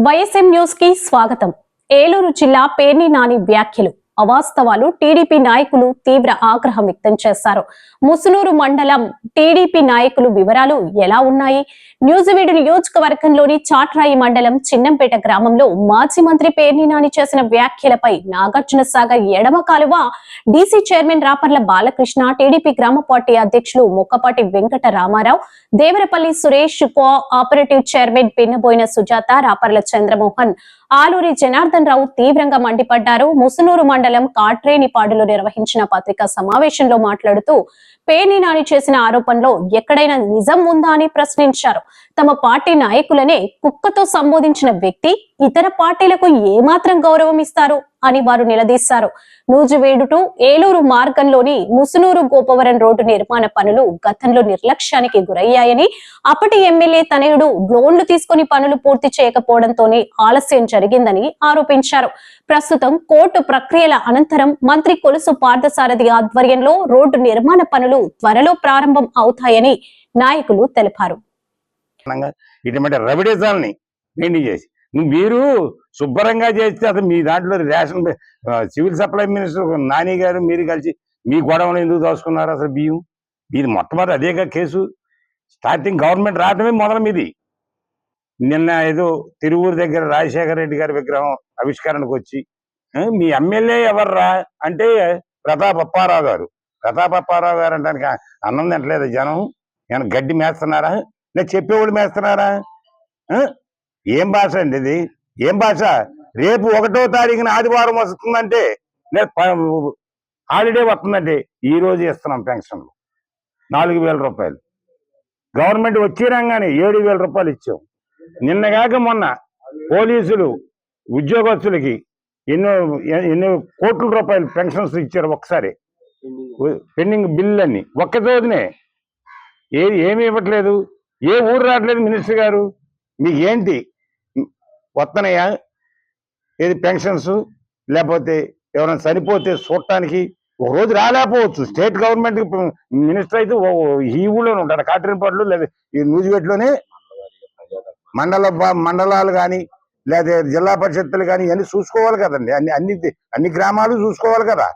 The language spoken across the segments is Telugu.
వైఎస్ఎం న్యూస్కి స్వాగతం. ఏలూరు జిల్లా పేర్ని నాని వ్యాఖ్యలు. అవాస్తవాలు టీడీపీ నాయకులు తీవ్ర ఆగ్రహం వ్యక్తం చేశారు. ముసునూరు మండలం టీడీపీ నాయకులు వివరాలు ఎలా ఉన్నాయి? న్యూజివీడు నియోజకవర్గంలోని చాట్రాయి మండలం చిన్నంపేట గ్రామంలో మాజీ మంత్రి పేర్ని నాని చేసిన వ్యాఖ్యలపై నాగార్జున సాగర్ ఎడమ కాలువ DC chairman Raparla Balakrishna TDP గ్రామ పార్టీ అధ్యక్షులు Mukkapati Venkata Ramarao Devarapalli Suresh co operative chairman Pinnaboina Sujatha Raparla Chandramohan Aluri Janardhan Rao తీవ్రంగా మండిపడ్డారు. ముసునూరు మండలం కాట్రేనిపాడులో నిర్వహించిన పత్రికా సమావేశంలో మాట్లాడుతూ పేర్ని నాని చేసిన ఆరోపణలో ఎక్కడైనా నిజం ఉందా అని ప్రశ్నించారు. తమ పార్టీ నాయకులనే కుక్కతో సంబోధించిన వ్యక్తి ఇతర పార్టీలకు ఏమాత్రం గౌరవం ఇస్తారు? అని వారు నిలదీశారు. నూజివేడు టు ఏలూరు మార్గంలోని ముసునూరు గోపవరం రోడ్డు నిర్మాణ పనులు గతంలో నిర్లక్ష్యానికి గురయ్యాయని అప్పటి ఎమ్మెల్యే తనయుడు లోన్లు తీసుకుని పనులు పూర్తి చేయకపోవడంతోనే ఆలస్యం జరిగిందని ఆరోపించారు. ప్రస్తుతం కోర్టు ప్రక్రియల అనంతరం మంత్రి కొలుసు పార్థసారథి ఆధ్వర్యంలో రోడ్డు నిర్మాణ పనులు త్వరలో ప్రారంభం అవుతాయని నాయకులు తెలిపారు. ఇటువంటి మెయింటైన్ చేసి మీరు శుభ్రంగా చేస్తే అసలు మీ దాంట్లో ration civil supply minister Nani garu మీరు కలిసి మీ గొడవలు ఎందుకు దోసుకున్నారు అసలు బియ్యం? మీది మొట్టమొదటి అదేగా కేసు. స్టార్టింగ్ గవర్నమెంట్ రావడమే మొదలు మీది నిన్న ఏదో తిరువూరు దగ్గర రాజశేఖర రెడ్డి గారి విగ్రహం ఆవిష్కరణకు వచ్చి మీ ఎమ్మెల్యే ఎవర్రా అంటే ప్రతాప్ అప్పారావు గారు. ప్రతాప్ అప్పారావు గారు అంటే అన్నం తింటలేదు జనం. నేను గడ్డి మేస్తున్నారా? నేను చెప్పేవాళ్ళు మేస్తున్నారా? ఏం భాష అండి ఇది? ఏం భాష? రేపు ఒకటో తారీఖున ఆదివారం వస్తుందంటే హాలిడే వస్తుందంటే ఈ రోజు ఇస్తున్నాం పెన్షన్లు నాలుగు వేల రూపాయలు. గవర్నమెంట్ వచ్చి రాగానే ఏడు వేల రూపాయలు ఇచ్చాం. నిన్నగాక మొన్న పోలీసులు ఉద్యోగస్తులకి ఎన్నో ఎన్నో కోట్ల రూపాయలు పెన్షన్స్ ఇచ్చారు ఒకసారి. పెండింగ్ బిల్లు అన్ని ఒక్క రోజునే. ఏ ఏమి ఇవ్వట్లేదు? ఏ ఊరు రావట్లేదు మినిస్టర్ గారు? మీకు ఏంటి వస్తున్నాయా ఏది పెన్షన్స్? లేకపోతే ఎవరైనా చనిపోతే చూడటానికి ఒక రోజు రాలేకపోవచ్చు. స్టేట్ గవర్నమెంట్ మినిస్టర్ అయితే ఓ- ఓ ఈ ఊళ్ళోనే ఉంటారు లేదా ఈ నూజివేట్లోనే మండల మండలాలు కానీ లేదా జిల్లా పరిషత్తులు కానీ అన్ని చూసుకోవాలి కదండి. అన్ని అన్ని అన్ని గ్రామాలు చూసుకోవాలి కదా.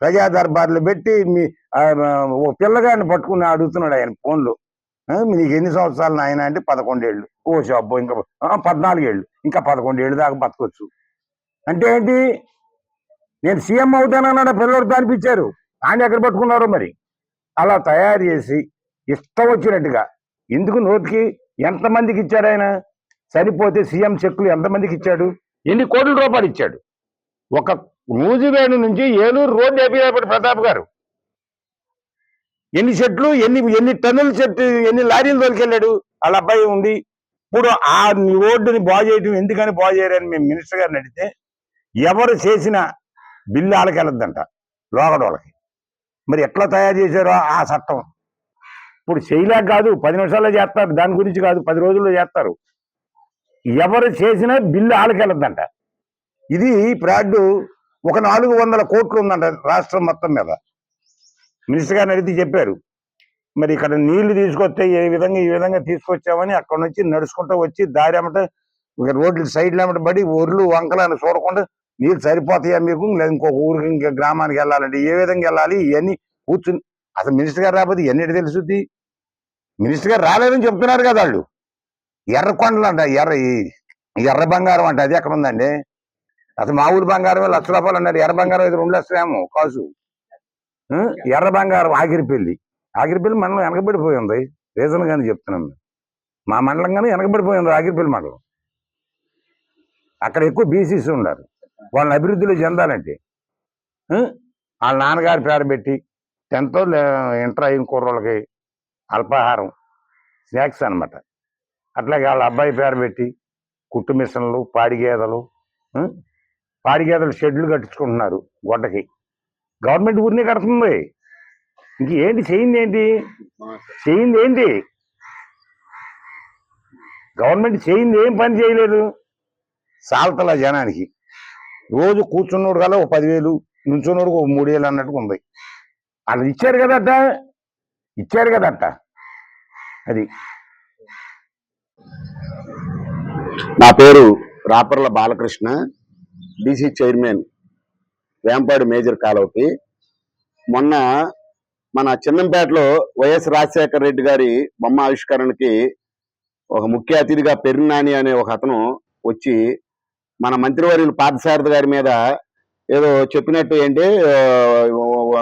ప్రజా దర్బార్లు పెట్టి మీ ఆ, ఓ పిల్లగాడిని పట్టుకుని అడుగుతున్నాడు ఆయన ఫోన్లో. మీకు నీకు ఎన్ని సంవత్సరాలు నాయన అంటే పదకొండేళ్ళు. ఓ అబ్బో ఇంకా ఆ, పద్నాలుగేళ్ళు ఇంకా పదకొండేళ్ళు దాకా బతకొచ్చు. అంటే ఏంటి? నేను సీఎం అవుతానన్నాడు పిల్లలు అనిపించారు ఆయన ఎక్కడ పట్టుకున్నారు మరి? అలా తయారు చేసి ఇష్టం వచ్చినట్టుగా. ఎందుకు నోటికి ఎంతమందికి ఇచ్చాడు ఆయన? చనిపోతే సీఎం చెక్కులు ఎంతమందికి ఇచ్చాడు? ఎన్ని కోట్ల రూపాయలు ఇచ్చాడు? ఒక నూజివేడు నుంచి ఏలూరు రోడ్డు వేపినప్పుడు ప్రతాప్ గారు. ఎన్ని చెట్లు ఎన్ని ఎన్ని టన్నుల చెట్టు ఎన్ని లారీలు తోలుకెళ్ళాడు? వాళ్ళ అబ్బాయి ఉండి ఇప్పుడు ఆ రోడ్డుని బాగు చేయడం ఎందుకని బాగు చేయరని మేము మినిస్టర్ గారిని అడిగితే ఎవరు చేసిన బిల్లు వాళ్ళకి వెళ్ళొద్దంట లోగడ మరి ఎట్లా తయారు చేశారో ఆ చట్టం. ఇప్పుడు చేయలేక కాదు పది నిమిషాల్లో చేస్తారు దాని గురించి కాదు పది రోజుల్లో చేస్తారు. ఎవరు చేసినా బిల్లు వాళ్ళకి వెళ్ళొద్దంట ఇది ఫ్రాడ్ ఒక నాలుగు వందల కోట్లు ఉందంట రాష్ట్రం మొత్తం మీద. మినిస్టర్ గారిని అడిగితే చెప్పారు మరి ఇక్కడ నీళ్ళు తీసుకొస్తే ఏ విధంగా ఈ విధంగా తీసుకొచ్చామని అక్కడ నుంచి నడుచుకుంటూ వచ్చి దారి అమ్మట రోడ్లు సైడ్లు అమ్మట పడి ఒర్లు అని చూడకుండా నీళ్ళు సరిపోతాయా మీకు? లేదా ఇంకొక ఊరికి ఇంకా గ్రామానికి వెళ్ళాలంటే ఏ విధంగా వెళ్ళాలి? ఇవన్నీ కూర్చుని అసలు మినిస్టర్ గారు రాకపోతే ఇవన్నీ ఎటు తెలుసుద్ది? మినిస్టర్ గారు రాలేదని చెప్తున్నారు కదా వాళ్ళు. ఎర్రకొండలు అంట ఎర్ర ఎర్ర బంగారం అంట అది ఎక్కడ ఉందండి? అసలు మా ఊరు బంగారం లక్ష రూపాయలు అన్నారు ఎర్ర బంగారం అయితే రెండు లక్షలేమో కాసు ఎర్ర బంగారం ఆగిరిపల్లి. ఆగిరిపల్లి మండలం వెనకబడిపోయి ఉంది రీజన్ కానీ చెప్తున్నాను. మా మండలం కానీ వెనకబడిపోయి ఉంది ఆగిరిపల్లి మండలం అక్కడ ఎక్కువ బీసీస్ ఉన్నారు వాళ్ళని అభివృద్ధిలో చెందాలంటే వాళ్ళ నాన్నగారి పేరు పెట్టి టెన్త్ ఇంటర్ అయిన కుర్రోళ్ళకి అల్పాహారం స్నాక్స్ అన్నమాట. అట్లాగే వాళ్ళ అబ్బాయి పేరు పెట్టి కుట్టు మిషన్లు పాడి గేదెలు పాడి గేదెలు షెడ్లు కట్టించుకుంటున్నారు గొడ్డకి. గవర్నమెంట్ ఊరినే కడుతుంది. ఇంక ఏంటి చేయింది ఏంటి? చేయింది ఏంటి? గవర్నమెంట్ చేయింది ఏం పని చేయలేదు? సాల్తల జనానికి. రోజు కూర్చున్నోడు కల్లా ఒక పదివేలు నుంచున్నోడు ఒక మూడు వేలు అన్నట్టుగా ఉంది. వాళ్ళు ఇచ్చారు కదట? ఇచ్చారు కదట? అది. నా పేరు Raparla Balakrishna BC chairman Vempadu major కాలువకి. మొన్న మన చిన్నంపేటలో వైఎస్ రాజశేఖర రెడ్డి గారి బొమ్మ ఆవిష్కరణకి ఒక ముఖ్య అతిథిగా పెరినాని అనే ఒక అతను వచ్చి మన మంత్రివర్యులు పార్థసారథి గారి మీద ఏదో చెప్పినట్టు ఏంటి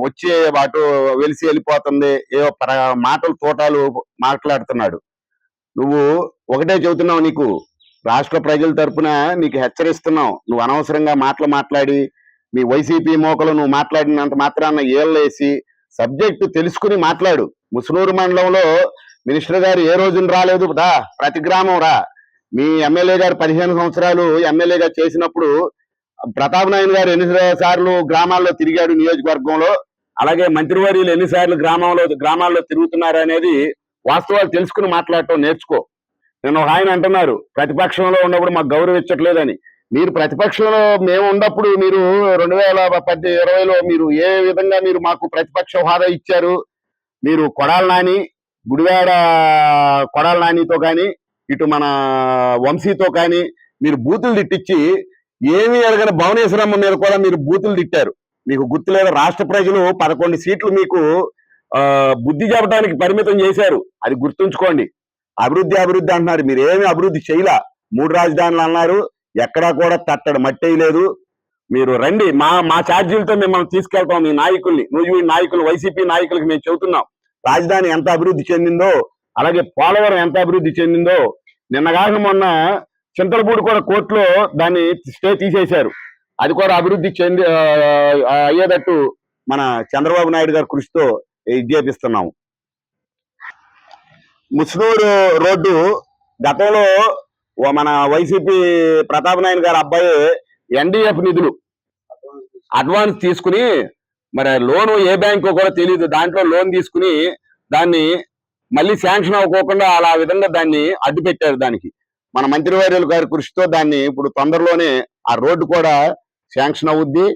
వచ్చే వాటు వెలిసి వెళ్ళిపోతుంది ఏదో ప్ర- మాటలు తోటాలు మాట్లాడుతున్నాడు. నువ్వు ఒకటే చెబుతున్నావు నీకు రాష్ట్ర ప్రజల తరపున నీకు హెచ్చరిస్తున్నావు నువ్వు అనవసరంగా మాటలు మాట్లాడి మీ వైసీపీ మోకలు నువ్వు మాట్లాడినంత మాత్రాన ఏళ్ళేసి సబ్జెక్టు తెలుసుకుని మాట్లాడు. ముసునూరు మండలంలో మినిస్టర్ గారు ఏ రోజున రాలేదు రా ప్రతి గ్రామం రా. మీ ఎమ్మెల్యే గారు పదిహేను సంవత్సరాలు ఎమ్మెల్యేగా చేసినప్పుడు ప్రతాప్ నాయన్ గారు ఎన్ని సార్లు గ్రామాల్లో తిరిగాడు నియోజకవర్గంలో? అలాగే మంత్రివర్యులు ఎన్నిసార్లు గ్రామంలో గ్రామాల్లో తిరుగుతున్నారు అనేది వాస్తవాలు తెలుసుకుని మాట్లాడటం నేర్చుకో. నేను ఒక ఆయన అంటున్నారు ప్రతిపక్షంలో ఉన్నప్పుడు మాకు గౌరవించట్లేదని. మీరు ప్రతిపక్షంలో మేము ఉన్నప్పుడు మీరు రెండు వేల పద్దె ఇరవైలో మీరు ఏ విధంగా మీరు మాకు ప్రతిపక్ష హోదా ఇచ్చారు? మీరు కొడాల నాని గుడివాడ కొడాల నానితో కానీ ఇటు మన వంశీతో కానీ మీరు బూతులు తిట్టించి ఏమీ ఎరగని భువనేశ్వరమ్మ మీద కూడా మీరు బూతులు తిట్టారు. మీకు గుర్తులేదు రాష్ట్ర ప్రజలు పదకొండు సీట్లు మీకు బుద్ధి చెప్పడానికి పరిమితం చేశారు. అది గుర్తుంచుకోండి. అభివృద్ధి అభివృద్ధి అంటున్నారు. మీరు ఏమి అభివృద్ధి చేయలా. మూడు రాజధానులు అన్నారు. ఎక్కడా కూడా తట్టడు మట్టి లేదు. మీరు రండి మా మా ఛార్జీలతో మిమ్మల్ని తీసుకెళ్తాం మీ నాయకుల్ని. నువ్వు ఈ నాయకులు వైసీపీ నాయకులకి మేము చెబుతున్నాం. రాజధాని ఎంత అభివృద్ధి చెందిందో అలాగే పోలవరం ఎంత అభివృద్ధి చెందిందో నిన్నగాక మొన్న చింతలపూడి కూడా కోర్టులో దాన్ని స్టే తీసేశారు. అది కూడా అభివృద్ధి చెంది అయ్యేటట్టు మన చంద్రబాబు నాయుడు గారి కృషితో విజ్ఞాపిస్తున్నాము. చేపిస్తున్నాము ముస్నూరు రోడ్డు గతంలో మన వైసీపీ ప్రతాప్ నాయన్ గారి అబ్బాయి ఎన్డీఎఫ్ నిధులు అడ్వాన్స్ తీసుకుని మరి లోను ఏ బ్యాంకు కూడా తెలియదు దాంట్లో లోన్ తీసుకుని దాన్ని మళ్ళీ శాంక్షన్ అవ్వకోకుండా అలా విధంగా దాన్ని అడ్డు పెట్టారు దానికి. మన మంత్రివర్యుల గారి కృషితో దాన్ని ఇప్పుడు తొందరలోనే ఆ రోడ్డు కూడా శాంక్షన్ అవుద్ది.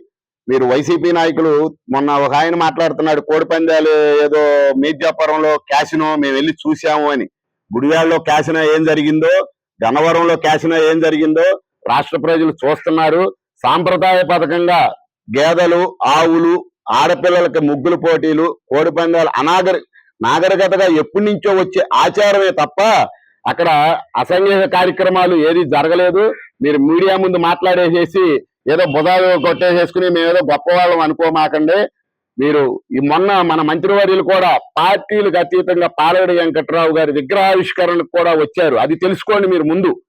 మీరు వైసీపీ నాయకులు మొన్న ఒక ఆయన మాట్లాడుతున్నాడు కోడిపందాలు ఏదో మీర్జాపురంలో క్యాసినో మేము వెళ్ళి చూసాము అని. గుడివాడలో క్యాసినో ఏం జరిగిందో గన్నవరంలో క్యాసినో ఏం జరిగిందో రాష్ట్ర ప్రజలు చూస్తున్నారు. సాంప్రదాయ పథకంగా గేదెలు ఆవులు ఆడపిల్లలకి ముగ్గులు పోటీలు కోడి పందాలు అనాగరి నాగరికతగా ఎప్పటి నుంచో వచ్చే ఆచారమే తప్ప అక్కడ అసంఘిక కార్యక్రమాలు ఏది జరగలేదు. మీరు మీడియా ముందు మాట్లాడేసేసి ఏదో బుధాలు కొట్టేసేసుకుని మేము గొప్ప గొప్పవాళ్ళం అనుకోమాకండి. మీరు ఈ మొన్న మన మంత్రివర్యులు కూడా పార్టీలకు అతీతంగా పాలగడి వెంకట్రావు గారి విగ్రహావిష్కరణకు కూడా వచ్చారు. అది తెలుసుకోండి మీరు ముందు.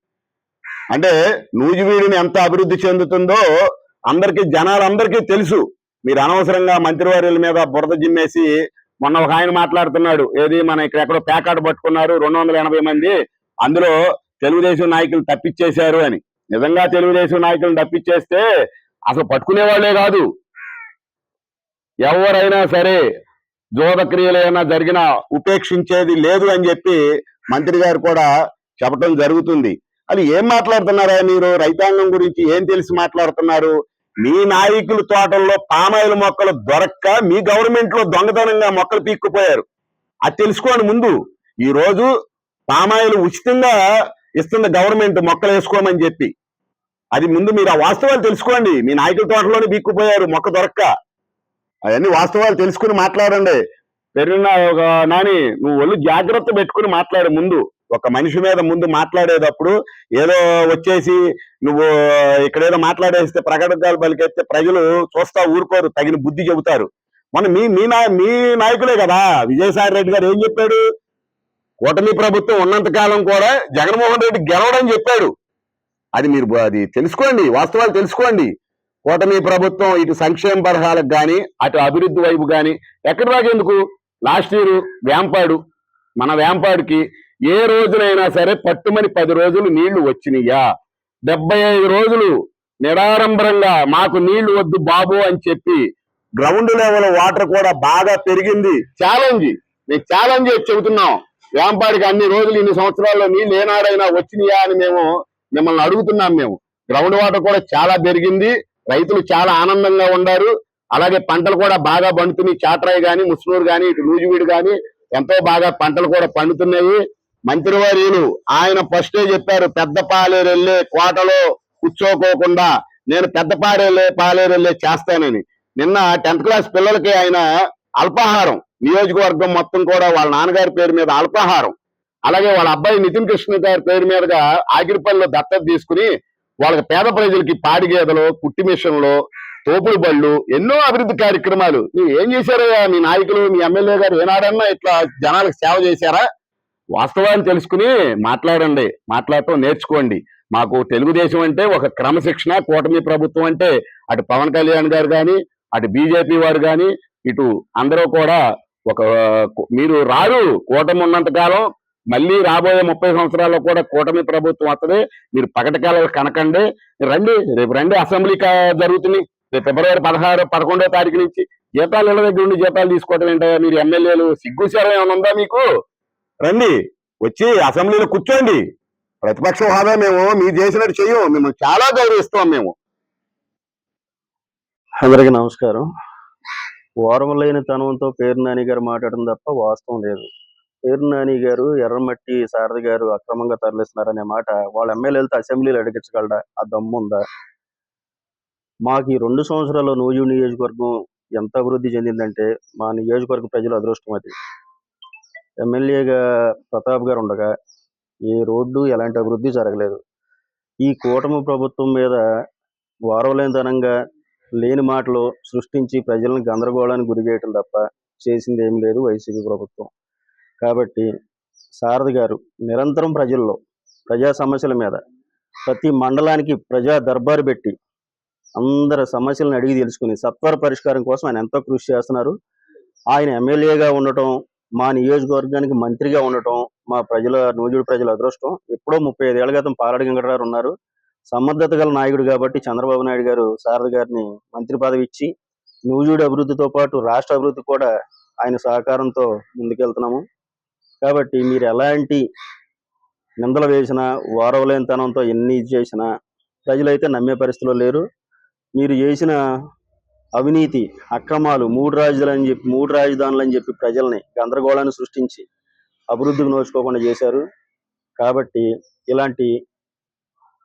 అంటే నూజివీడిని ఎంత అభివృద్ధి చెందుతుందో అందరికీ జనాలందరికీ తెలుసు. మీరు అనవసరంగా మంత్రివర్యుల మీద బురద జిమ్మేసి మొన్న ఒక ఆయన మాట్లాడుతున్నాడు. ఏది మన ఇక్కడ ఎక్కడో ప్యాకాట్ పట్టుకున్నారు రెండు వందల ఎనభై మంది. అందులో తెలుగుదేశం నాయకులు తప్పిచ్చేశారు అని. నిజంగా తెలుగుదేశం నాయకులను తప్పిచ్చేస్తే అసలు పట్టుకునే వాళ్ళే కాదు. ఎవరైనా సరే జోదక్రియలు ఏమైనా జరిగినా ఉపేక్షించేది లేదు అని చెప్పి మంత్రి గారు కూడా చెప్పడం జరుగుతుంది. అది ఏం మాట్లాడుతున్నారా మీరు? రైతాంగం గురించి ఏం తెలిసి మాట్లాడుతున్నారు? మీ నాయకుల తోటల్లో పామాయిల్ మొక్కలు దొరక్క మీ గవర్నమెంట్లో దొంగతనంగా మొక్కలు పీక్కుపోయారు. అది తెలుసుకోండి ముందు. ఈ రోజు పామాయిల్ ఉచితంగా ఇస్తుంది గవర్నమెంట్ మొక్కలు వేసుకోమని చెప్పి. అది ముందు మీరు ఆ వాస్తవాలు తెలుసుకోండి. మీ నాయకుల తోటలోనే పీక్కుపోయారు మొక్క దొరక్క. అవన్నీ వాస్తవాలు తెలుసుకుని మాట్లాడండి. పెరిగిన ఒక నాని నువ్వు ఒళ్ళు జాగ్రత్త పెట్టుకుని మాట్లాడు ముందు. ఒక మనిషి మీద ముందు మాట్లాడేటప్పుడు ఏదో వచ్చేసి నువ్వు ఇక్కడేదో మాట్లాడేస్తే ప్రకటనలు పలికేస్తే ప్రజలు చూస్తా ఊరుకోరు తగిన బుద్ధి చెబుతారు. మొన్న మీ మీ నాయ మీ నాయకులే కదా విజయసాయి రెడ్డి గారు ఏం చెప్పాడు? కూటమి ప్రభుత్వం ఉన్నంత కాలం కూడా జగన్మోహన్ రెడ్డి గెలవడం చెప్పాడు. అది మీరు అది తెలుసుకోండి వాస్తవాలు తెలుసుకోండి. కూటమి ప్రభుత్వం ఇటు సంక్షేమ పథకాలకు కానీ అటు అభివృద్ధి వైపు కానీ ఎక్కడి దాకా ఎందుకు? లాస్ట్ ఇయర్ వేంపాడు మన వేంపాడుకి ఏ రోజునైనా సరే పట్టుమని పది రోజులు నీళ్ళు వచ్చినాయా డెబ్బై ఐదు రోజులు నిరాడంబరంగా మాకు నీళ్ళు వద్దు బాబు అని చెప్పి గ్రౌండ్ లెవెల్ వాటర్ కూడా బాగా పెరిగింది. ఛాలెంజ్. మేము ఛాలెంజ్ చేసి చెబుతున్నాం. వేంపాడికి అన్ని రోజులు ఇన్ని సంవత్సరాల్లో నీళ్ళు ఏనాడైనా వచ్చినాయా అని మేము మిమ్మల్ని అడుగుతున్నాం మేము. గ్రౌండ్ వాటర్ కూడా చాలా పెరిగింది. రైతులు చాలా ఆనందంగా ఉన్నారు అలాగే పంటలు కూడా బాగా పండుతున్నాయి. చాట్రాయి గాని ముస్నూరు గాని ఇటు నూజివీడు గాని ఎంతో బాగా పంటలు కూడా పండుతున్నాయి. మంత్రివర్యులు ఆయన ఫస్టే చెప్పారు పెద్ద పాలేరు వెళ్ళే కోటలో కూర్చోకోకుండా నేను పెద్ద పాలేరు పాలేరు వెళ్ళే చేస్తానని. నిన్న టెన్త్ క్లాస్ పిల్లలకి ఆయన అల్పాహారం నియోజకవర్గం మొత్తం కూడా వాళ్ళ నాన్నగారి పేరు మీద అల్పాహారం. అలాగే వాళ్ళ అబ్బాయి నితిన్ కృష్ణ గారి పేరు మీదుగా ఆగిరిపల్లిలో దత్తత తీసుకుని వాళ్ళకి పేద ప్రజలకి పాడి గేదెలు కుట్టి మిషన్లు తోపుడు బళ్ళు ఎన్నో అభివృద్ధి కార్యక్రమాలు. నువ్వు ఏం చేశారయ్యా? మీ నాయకులు మీ ఎమ్మెల్యే గారు ఏనాడన్నా ఇట్లా జనాలకు సేవ చేశారా? వాస్తవాన్ని తెలుసుకుని మాట్లాడండి. మాట్లాడటం నేర్చుకోండి. మాకు తెలుగుదేశం అంటే ఒక క్రమశిక్షణ కూటమి ప్రభుత్వం అంటే అటు పవన్ కళ్యాణ్ గారు కానీ అటు బీజేపీ వారు కానీ ఇటు అందరూ కూడా ఒక మీరు రారు కూటమి ఉన్నంత కాలం మళ్ళీ రాబోయే ముప్పై సంవత్సరాల్లో కూడా కూటమి ప్రభుత్వం వస్తుంది. మీరు పగటకాల కనకండి. రండి. రేపు రండి అసెంబ్లీ జరుగుతుంది. రేపు ఫిబ్రవరి పదహారు పదకొండో తారీఖు నుంచి జీతాలు ఇళ్ళ దగ్గర నుండి జీతాలు తీసుకోవటం ఏంటో మీరు ఎమ్మెల్యేలు సిగ్గుశారం ఏమైనా ఉందా మీకు? రండి. వచ్చి అసెంబ్లీలో కూర్చోండి. ప్రతిపక్ష హోదా మేము మీరు చేసినట్టు చెయ్యం. మేము చాలా గౌరవిస్తాం మేము. అందరికీ నమస్కారం. వారం లేని తనంతో పేరు నాని గారు మాట్లాడడం తప్ప వాస్తవం లేదు. పేరు నాని గారు ఎర్రమట్టి శారద గారు అక్రమంగా తరలిస్తున్నారనే మాట వాళ్ళ ఎమ్మెల్యేలతో అసెంబ్లీలో అడిగించగలడా? ఆ దమ్ము ఉందా? మాకు ఈ రెండు సంవత్సరాల్లో నూజు నియోజకవర్గం ఎంత అభివృద్ధి చెందిందంటే మా నియోజకవర్గ ప్రజల అదృష్టం అది. ఎమ్మెల్యేగా ప్రతాప్ గారు ఉండగా ఏ రోడ్డు ఎలాంటి అభివృద్ధి జరగలేదు. ఈ కూటమి ప్రభుత్వం మీద వారవలేనితనంగా లేని మాటలు సృష్టించి ప్రజలను గందరగోళానికి గురి చేయటం తప్ప చేసింది ఏం లేదు వైసీపీ ప్రభుత్వం. కాబట్టి సారథి గారు నిరంతరం ప్రజల్లో ప్రజా సమస్యల మీద ప్రతి మండలానికి ప్రజా దర్బారు పెట్టి అందరి సమస్యలను అడిగి తెలుసుకుని సత్వర పరిష్కారం కోసం ఆయన ఎంతో కృషి చేస్తున్నారు. ఆయన ఎమ్మెల్యేగా ఉండటం మా నియోజకవర్గానికి మంత్రిగా ఉండటం మా ప్రజల నూజుడు ప్రజల అదృష్టం ఎప్పుడో ముప్పై ఐదేళ్ళ క్రితం పాలడి వెంకటరావు ఉన్నారు. సమర్థత గల నాయకుడు కాబట్టి చంద్రబాబు నాయుడు గారు సారథి గారిని మంత్రి పదవి ఇచ్చి నూజుడు అభివృద్ధితో పాటు రాష్ట్ర అభివృద్ధి కూడా ఆయన సహకారంతో ముందుకెళ్తున్నాము. కాబట్టి మీరు ఎలాంటి నిందలు వేసినా ఓరవలేనితనంతో ఎన్ని ఇది చేసినా ప్రజలైతే నమ్మే పరిస్థితిలో లేరు. మీరు చేసిన అవినీతి అక్రమాలు మూడు రాజధానులు చెప్పి మూడు రాజధానులు అని చెప్పి ప్రజల్ని గందరగోళాన్ని సృష్టించి అభివృద్ధికి నోచుకోకుండా చేశారు. కాబట్టి ఇలాంటి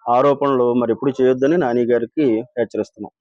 ఆరోపణలు మరి ఎప్పుడు చేయొద్దని నాని గారికి హెచ్చరిస్తున్నాం.